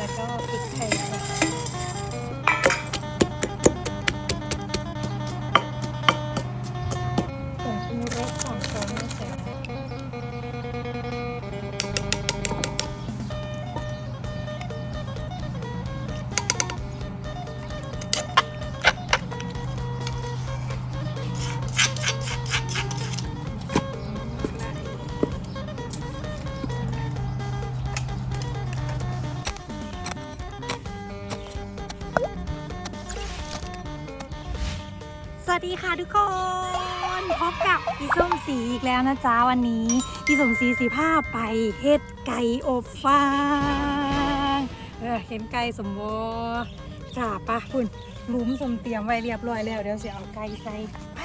แล้วก็พริกไทยค่ะ วัสดีค่ะทุกคน พบกับอีส้มสีอีกแล้วนะจ๊ะวันนี้อีส้มสีสีผ้าไปเฮ็ดไก่อบฟางเออเห็นไก่สมบูรณ์จ้าปะคุณหลุมสมเตรียมไว้เรียบร้อยแล้วเดี๋ยวจะเอาไก่ใส่ไป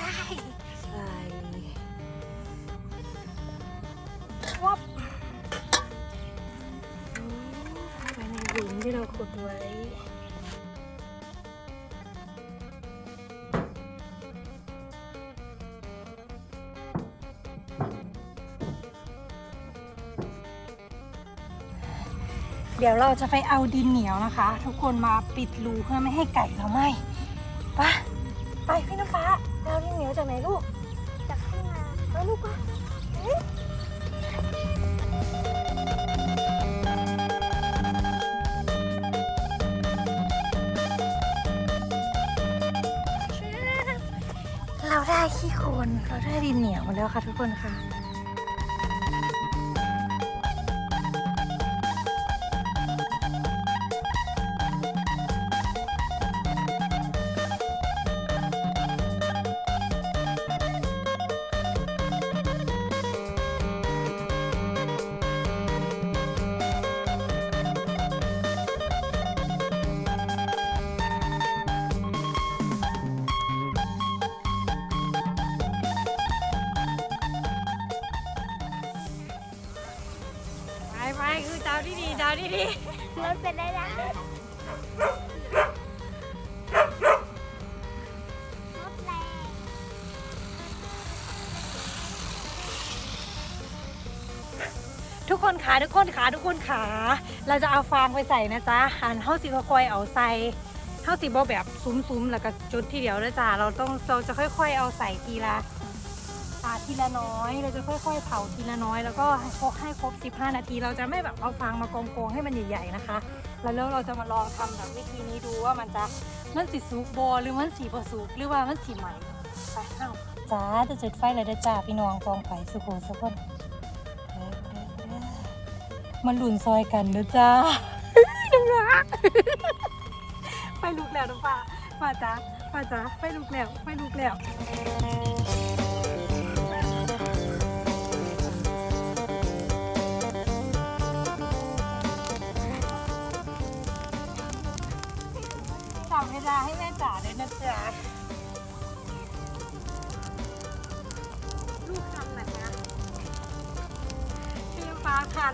ใส่วับอ้ไปในหลุมที่เราขุดไว้ เดี๋ยวเราจะไปเอาดินเหนียวนะคะ ทุกคนมาปิดรูเพื่อไม่ให้ไก่เราไหม้ไปไปพี่น้ำฟ้าเอาดินเหนียวจากไหนลูกจากข้างน้าไปลูกไปเอ๊ะเราได้ขี้โคลนเราได้ดินเหนียวมาแล้วค่ะทุกคนค่ะ คือเจ้าที่ดีเจ้าที่ดีรถเป็นได้แล้วรถแรงทุกคนขาทุกคนขาทุกคนขา เราจะเอาฟางไปใส่นะจ๊ะหันเท่าสิค่อยๆเอาใส่เท่าสิบ่แบบซุ้มๆแล้วก็จุดทีเดียวนะจ๊ะเราต้องเราจะค่อย ๆ เอาใส่ทีละาทีละน้อย เราจะค่อย ๆ เผาทีละน้อย แล้วก็ให้ครบให้ครบ 15 นาที เราจะไม่แบบเอาฟางมากองๆให้มันใหญ่ๆนะคะ แล้วแล้วเราจะมาลองทำแบบวิธีนี้ดูว่ามันจะมันสีสุกโบหรือมันสีผสุกหรือว่ามันสีใหม่ไปเอ้าจ้าจะจุดไฟเลยเด้อจ้าพี่น้องกองไฟสุโขสักคนมันหลุนซอยกันเด้อจ้าน้ำรักไฟลุกแล้วน้ำฟ้าฟ้าจ้าฟ้าจ้าไฟลุกแล้วไฟลุกแล้ว จับเวลาให้แม่จ๋าด้วยนะจ๊ะลูกคันไหนนะพี่ฟ้าคัน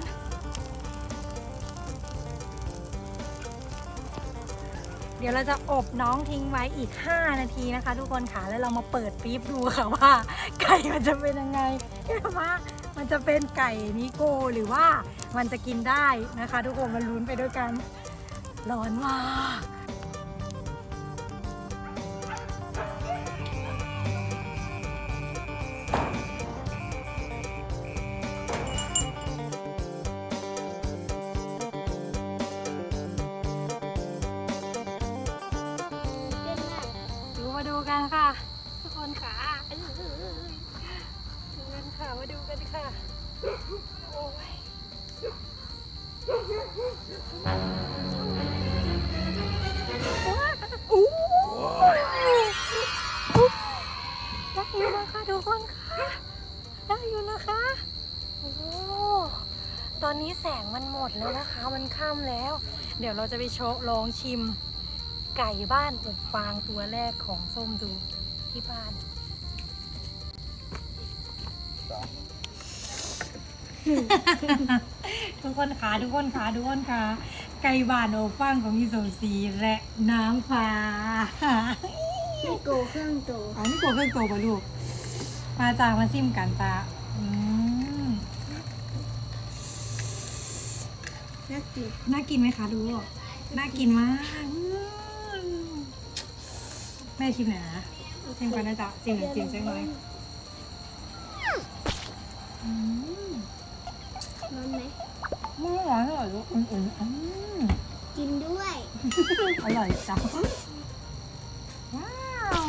เดี๋ยวเราจะอบน้องทิ้งไว้อีก 5 นาทีนะคะ ทุกคนค่ะแล้วเรามาเปิดปี๊บดูค่ะว่า ไก่มันจะเป็นยังไงว่ามันจะเป็นไก่นิโกหรือว่ามันจะกินได้นะคะ ทุกคนมันลุ้นไปด้วยกันร้อนมาก มาดูกันค่ะ ทุกคนค่ะเอ้ยดูกันค่ะมาดูกันค่ะ โอ้ยอู้ได้อยู่นะคะทุกคนค่ะ ได้อยู่นะคะ โอ้ ตอนนี้แสงมันหมดแล้วนะคะ มันค่ำแล้ว เดี๋ยวเราจะไปโชว์ลองชิม ไก่บ้านอบฟางตัวแรกของส้มดูที่บ้านทุกคนขาทุกคนขาทุกคนขาไก่บ้านอบฟางของพี่สมศรีและน้ำฟ้าไม่โกเครื่องโตอ๋อนี่กลัวเครื่องโตปะลูกมาจางมาซิมกันจ้าอืมน่ากินน่ากินไหมคะดูน่ากินมาก ม่ชิมหน่อยนะชิมก่อนนะจ๊ะชิมหน่อยชิมจังเลยอืมร้อนไหมไม่หวานอร่อยลูกอืมๆอืมกินด้วย อร่อยจังว้าว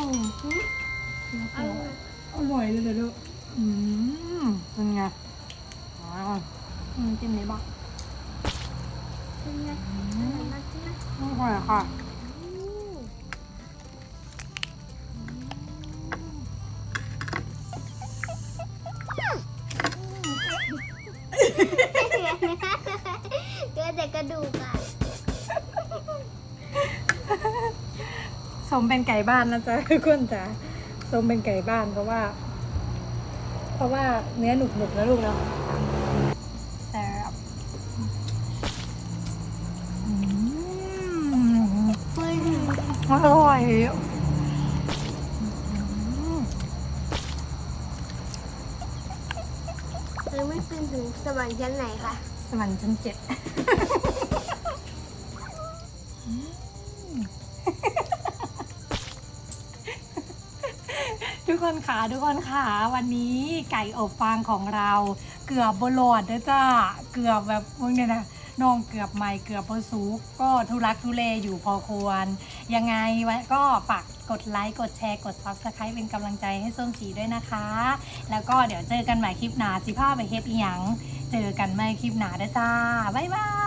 อร่อยอร่อยเลยเดี๋ยวลูกอืมเป็นไงว้าวอืมจิ้มนี้บ้างเป็นไงอร่อยมากใช่ไหมอร่อยค่ะ แต่กระดูกอะสมเป็นไก่บ้านนะจ๊ะทุกคนจ้ะสมเป็นไก่บ้านเพราะว่า เพราะว่าเนื้อหนุบหนุบๆนะลูกเนาะแต่อืมเฮ้ยอร่อยอืมยังไม่ขึ้นถึงสวรรค์ชั้นไหนคะ สวรรค์ชั้นเจ็ดอืม ทุกคนขาทุกคนขาวันนี้ไก่อบฟางของเราเกือบบโลดนะจ้าเกือบแบบมึงเนี่ยนะน้องเกือบไม่เกือบพอสูกก็ทุลักทุเลอยู่พอควร ยังไงวะก็ฝากกดไลค์กดแชร์กด Subscribe เป็นกำลังใจให้ส้มสีด้วยนะคะ แล้วก็เดี๋ยวเจอกันใหม่คลิปหนาสิผ้าไปเฮ็ดอีหยัง เจอกันใหม่คลิปหนาด้อจ้า บ๊ายบาย